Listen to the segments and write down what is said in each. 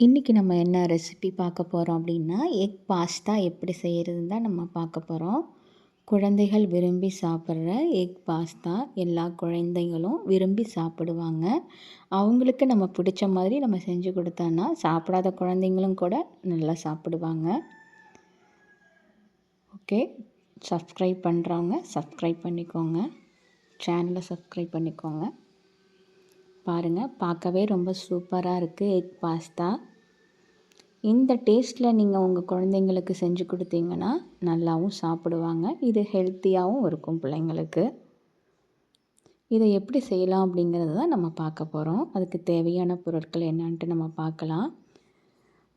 இன்றைக்கி நம்ம என்ன ரெசிபி பார்க்க போகிறோம் அப்படின்னா எக் பாஸ்தா எப்படி செய்கிறதுன்னு தான் நம்ம பார்க்க போகிறோம் குழந்தைகள் விரும்பி சாப்பிட்ற எக் பாஸ்தா எல்லா குழந்தைகளும் விரும்பி சாப்பிடுவாங்க. அவங்களுக்கு நம்ம பிடிச்ச மாதிரி நம்ம செஞ்சு கொடுத்தோன்னா சாப்பிடாத குழந்தைங்களும் கூட நல்லா சாப்பிடுவாங்க. ஓகே சப்ஸ்கிரைப் பண்ணுறவங்க சப்ஸ்கிரைப் பண்ணிக்கோங்க. சேனலை சப்ஸ்கிரைப் பண்ணிக்கோங்க. பாருங்கள் பார்க்கவே ரொம்ப சூப்பராக இருக்குது எக் பாஸ்தா. இந்த டேஸ்ட்டில் நீங்கள் உங்கள் குழந்தைங்களுக்கு செஞ்சு கொடுத்தீங்கன்னா நல்லாவும் சாப்பிடுவாங்க. இது ஹெல்த்தியாகவும் இருக்கும் பிள்ளைங்களுக்கு. இதை எப்படி செய்யலாம் அப்படிங்கிறது தான் நம்ம பார்க்க போகிறோம் அதுக்கு தேவையான பொருட்கள் என்னான்ட்டு நம்ம பார்க்கலாம்.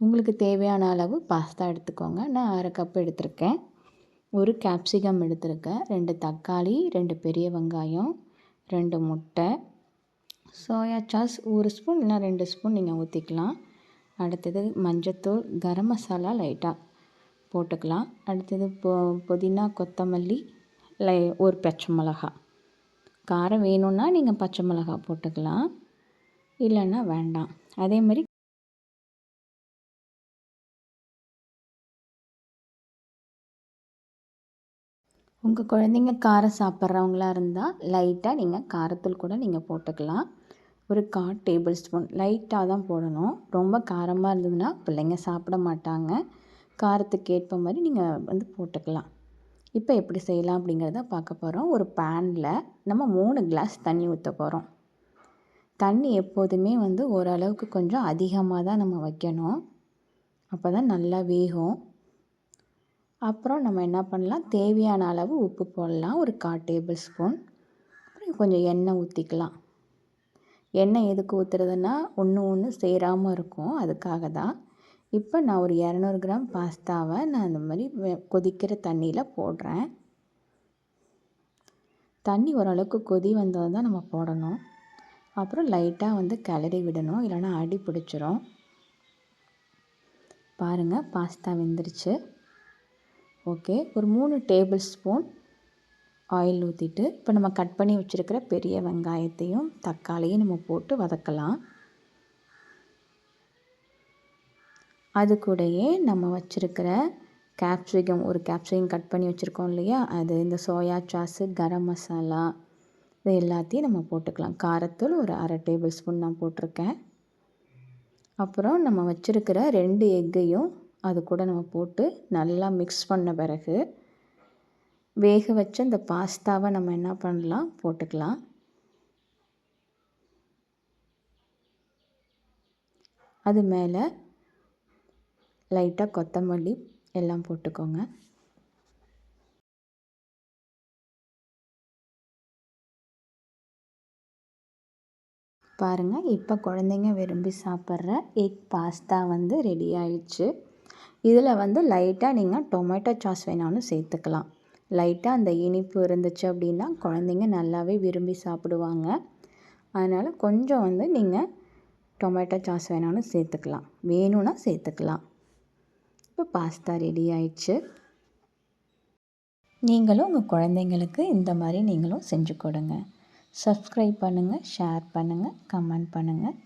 உங்களுக்கு தேவையான அளவு பாஸ்தா எடுத்துக்கோங்க. நான் அரை கப் எடுத்திருக்கேன். ஒரு கேப்சிகம் எடுத்திருக்கேன். ரெண்டு தக்காளி ரெண்டு பெரிய வெங்காயம் ரெண்டு முட்டை சோயா சாஸ் ஒரு ஸ்பூன் இல்லை ரெண்டு ஸ்பூன் நீங்கள் ஊற்றிக்கலாம். அடுத்தது மஞ்சத்தூள் கரம் மசாலா லைட்டாக போட்டுக்கலாம். அடுத்தது பொ புதினா கொத்தமல்லி லை ஒரு பச்சை மிளகா. காரம் வேணும்னா நீங்கள் பச்சை மிளகா போட்டுக்கலாம். இல்லைன்னா வேண்டாம். அதே உங்கள் குழந்தைங்க காரம் சாப்பிட்றவங்களா இருந்தால் லைட்டாக நீங்கள் காரத்தூள் கூட நீங்கள் போட்டுக்கலாம். ஒரு கால் டேபிள் ஸ்பூன் லைட்டாக தான் போடணும். ரொம்ப காரமாக இருந்ததுன்னா பிள்ளைங்க சாப்பிட மாட்டாங்க. காரத்துக்கு ஏற்ப மாதிரி நீங்கள் வந்து போட்டுக்கலாம். இப்போ எப்படி செய்யலாம் அப்படிங்கிறத பார்க்க போகிறோம் ஒரு பேனில் நம்ம மூணு கிளாஸ் தண்ணி ஊற்ற போகிறோம் தண்ணி எப்போதுமே வந்து ஓரளவுக்கு கொஞ்சம் அதிகமாக தான் நம்ம வைக்கணும். அப்போ தான் நல்லா வேகும். அப்புறம் நம்ம என்ன பண்ணலாம்? தேவையான அளவு உப்பு போடலாம். ஒரு கால் டேபிள் ஸ்பூன். அப்புறம் கொஞ்சம் எண்ணெய் ஊற்றிக்கலாம் எண்ணெய் எதுக்கு ஊற்றுறதுன்னா ஒன்று ஒன்று சேராமல் இருக்கும். அதுக்காக தான். இப்போ நான் ஒரு இரநூறு கிராம் பாஸ்தாவை நான் அந்த மாதிரி கொதிக்கிற தண்ணியில் போடுறேன். தண்ணி ஓரளவுக்கு கொதி வந்தது தான் நம்ம போடணும். அப்புறம் லைட்டாக வந்து கிளறி விடணும். இல்லைனா அடி பிடிச்சிரும். பாருங்கள் பாஸ்தா வெந்துருச்சு. ஓகே. ஒரு மூணு டேபிள் ஸ்பூன் ஆயில் ஊற்றிட்டு இப்போ நம்ம கட் பண்ணி வச்சுருக்கிற பெரிய வெங்காயத்தையும் தக்காளியும் நம்ம போட்டு வதக்கலாம். அது கூடயே நம்ம வச்சுருக்கிற கேப்சிகம் ஒரு கேப்சிகம் கட் பண்ணி வச்சுருக்கோம் இல்லையா? அது இந்த சோயா சாஸு கரம் மசாலா இது எல்லாத்தையும் நம்ம போட்டுக்கலாம். காரத்தூள் ஒரு அரை டேபிள் ஸ்பூன் நான் போட்டிருக்கேன். அப்புறம் நம்ம வச்சுருக்கிற ரெண்டு எக்கையும் அது கூட நம்ம போட்டு நல்லா மிக்ஸ் பண்ண பிறகு வேக வச்ச இந்த பாஸ்தாவை நம்ம என்ன பண்ணலாம்? போட்டுக்கலாம். அது மேலே லைட்டாக கொத்தமல்லி எல்லாம் போட்டுக்கோங்க. பாருங்கள் இப்போ குழந்தைங்க விரும்பி சாப்பிட்ற எக் பாஸ்தா வந்து ரெடி ஆயிடுச்சு. இதில் வந்து லைட்டாக நீங்கள் டொமேட்டோ சாஸ் வேணாலும் சேர்த்துக்கலாம். லைட்டாக அந்த இனிப்பு இருந்துச்சு அப்படின்னா குழந்தைங்க நல்லாவே விரும்பி சாப்பிடுவாங்க. அதனால் கொஞ்சம் வந்து நீங்கள் டொமேட்டோ சாஸ் வேணாலும் சேர்த்துக்கலாம். வேணும்னா சேர்த்துக்கலாம். இப்போ பாஸ்தா ரெடி ஆயிடுச்சு. நீங்களும் உங்கள் குழந்தைங்களுக்கு இந்த மாதிரி நீங்களும் செஞ்சு கொடுங்க. சப்ஸ்கிரைப் பண்ணுங்கள் ஷேர் பண்ணுங்கள் கமெண்ட் பண்ணுங்கள்